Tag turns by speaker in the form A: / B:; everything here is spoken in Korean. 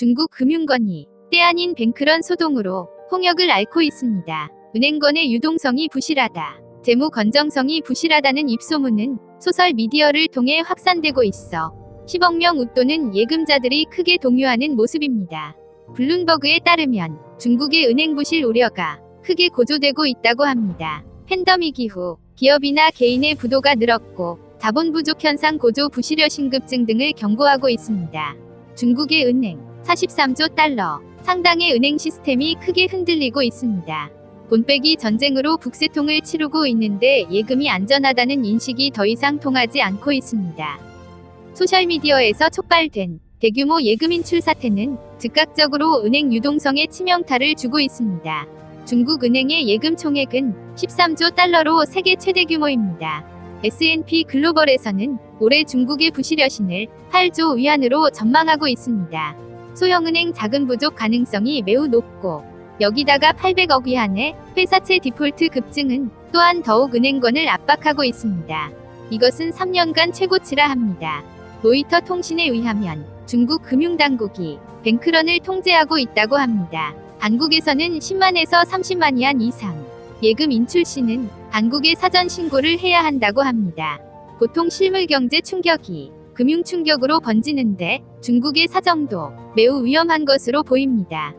A: 중국 금융권이 때 아닌 뱅크런 소동으로 홍역을 앓고 있습니다. 은행권의 유동성이 부실하다. 재무 건정성이 부실하다는 입소문은 소설 미디어를 통해 확산되고 있어 10억 명 웃도는 예금자들이 크게 동요하는 모습입니다. 블룸버그에 따르면 중국의 은행 부실 우려가 크게 고조되고 있다고 합니다. 팬더믹 이후 기업이나 개인의 부도가 늘었고 자본 부족 현상 고조 부실여 신급증 등을 경고하고 있습니다. 중국의 은행 43조 달러 상당의 은행 시스템이 크게 흔들리고 있습니다. 본백이 전쟁으로 북새통을 치르고 있는데 예금이 안전하다는 인식이 더 이상 통하지 않고 있습니다. 소셜미디어에서 촉발된 대규모 예금 인출 사태는 즉각적으로 은행 유동성에 치명타를 주고 있습니다. 중국 은행의 예금 총액은 13조 달러로 세계 최대 규모입니다. S&P 글로벌에서는 올해 중국의 부실여신을 8조 위안으로 전망하고 있습니다. 소형은행 자금 부족 가능성이 매우 높고 여기다가 800억 위안의 회사채 디폴트 급증은 또한 더욱 은행권을 압박하고 있습니다. 이것은 3년간 최고치라 합니다. 로이터 통신에 의하면 중국 금융당국이 뱅크런을 통제하고 있다고 합니다. 당국에서는 10만에서 30만 위안 이상 예금 인출 시는 당국에 사전 신고를 해야 한다고 합니다. 보통 실물 경제 충격이 금융 충격으로 번지는데 중국의 사정도 매우 위험한 것으로 보입니다.